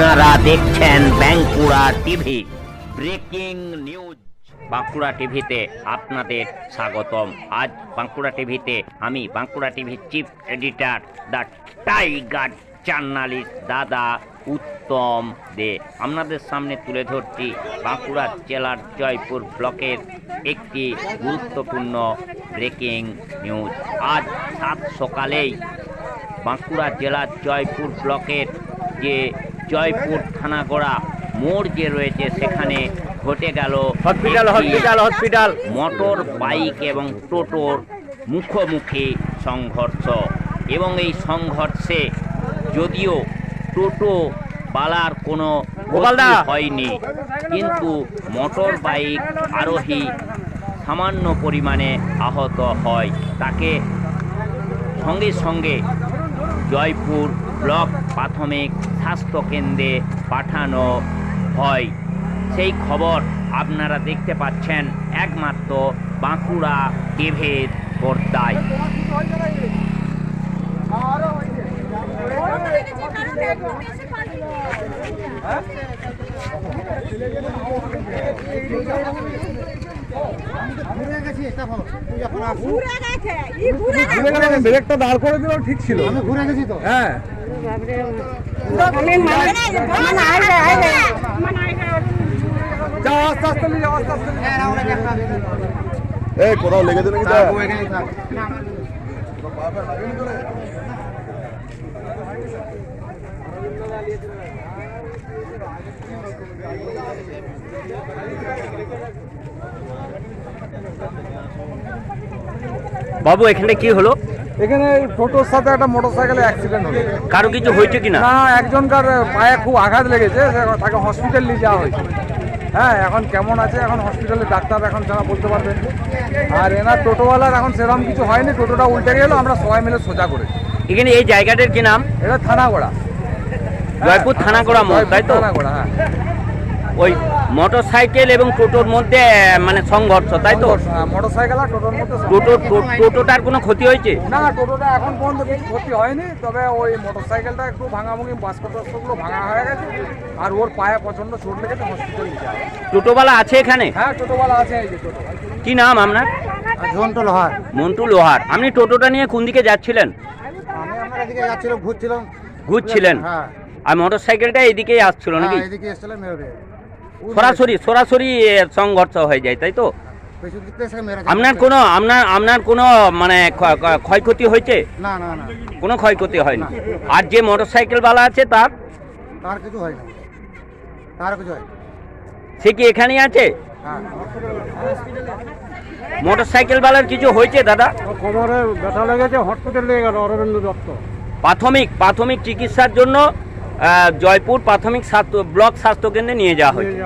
আপনারা দেখছেন Bankura TV. Breaking news. Bankura টিভিতে আপনাদের স্বাগতম। আজ বাঁকুড়া টিভিতে আমি, বাঁকুড়া টিভির chief editor the tiger journalist দাদা উত্তম দে। আপনাদের সামনে তুলে ধরছি বাঁকুড়া জেলার জয়পুর ব্লকের একটি গুরুত্বপূর্ণ ব্রেকিং নিউজ। আজ সাত সকালেই বাঁকুড়া জেলার জয়পুর ব্লকের যে জয়পুর থানাগড়া মোড় যে রয়েছে সেখানে ঘটে গেল hospital hospital hospital. Motor bike এবং টোটোর মুখোমুখি সংঘর্ষ। এবং এই সংঘর্ষে যদিও টোটো বালার কোনো। হয়নি কিন্তু মোটর বাইক আরোহী সামান্য পরিমাণে আহত হয়। তাকে সঙ্গে সঙ্গে জয়পুর ব্লক প্রাথমিক স্বাস্থ্য কেন্দ্রে পাঠানো হয়। সেই খবর আপনারা দেখতে পাচ্ছেন একমাত্র বাঁকুড়া টিভির পর্দায়। ই ঘুরে গেলে ব্রেকটা দাঁড় করে দিলেও ঠিক ছিল। আমি ঘুরে গেছি তো। হ্যাঁ। যাও আস্তে আস্তে নিয়ে যাও আস্তে আস্তে এই কোথাও লেগেছে নাকি ও বাবু এখানে কি হলো? এখানে টোটোর সাথে একটা মোটর সাইকেলে অ্যাক্সিডেন্ট হলো। কারও কিছু হয়েছে কিনা? না একজনকার পায়ে খুব আঘাত লেগেছে তাকে হসপিটাল নিয়ে যাওয়া হয়েছে। হ্যাঁ এখন কেমন আছে? এখন হসপিটালে ডাক্তার এখন যারা বলতে পারবেন। আর এনার টোটোওয়ালার এখন সেরকম কিছু হয়নি টোটোটা উল্টে গেল আমরা সবাই মিলে সোজা করেছি। এখানে এই জায়গাটার কি নাম? এটা থানাগোড়া। জয়পুর থানাগড়া মোড় তাই তো? থানাগোড়া হ্যাঁ। ওই মোটর সাইকেল এবং টোটোর মধ্যে মানে সংঘর্ষ তাই তো? মোটর সাইকেল আর টোটোর মধ্যে টোটো টো- টোটোটার কোনো ক্ষতি হয়েছে? না টোটোটা এখন পর্যন্ত কিছু ক্ষতি হয়নি তবে ওই মোটর সাইকেলটা একটু ভাঙাভাঙি বাস্কটগুলো ভাঙা হয়ে গেছে আর ওর পায়ে প্রচণ্ড চোট লেগেছে হসপিটাল টোটোওয়ালা আছে এখানে? হ্যাঁ টোটোওয়ালা আছে এই যে টোটো। কি নাম আপনার? ঝন্টু লোহার। মন্টু লোহার। আপনি টোটোটা নিয়ে কোন দিকে যাচ্ছিলেন? আমি আমরা এদিকে যাচ্ছিলাম ঘুরছিলাম। ঘুরছিলেন? হ্যাঁ। আর মোটর সাইকেলটা এদিকেই আসছিল নাকি? হ্যাঁ, এদিকে এসেছিলাম সরাসরি সরাসরি সংঘর্ষ হয়ে যায় তাই তো। আপনার কোনো আপনার আপনার কোনো মানে ক্ষ- ক্ষ- ক্ষয়ক্ষতি হয়েছে? না না না। কোনো ক্ষয়ক্ষতি হয়নি? আর যে মোটর সাইকেলওয়ালা আছে তার? তার কিছু হয় না। তার কিছু হয় সে কি এখানেই আছে? হ্যাঁ। মোটর সাইকেলওয়ালার কিছু হয়েছে দাদা? কোমরে ব্যথা লেগেছে হসপিটাল নিয়ে গেল অরবিন্দ দত্ত। প্রাথমিক প্রাথমিক চিকিৎসার জন্য জয়পুর প্রাথমিক স্বাস্থ্য ব্লক স্বাস্থ্যকেন্দ্রে নিয়ে যাওয়া হয়েছে।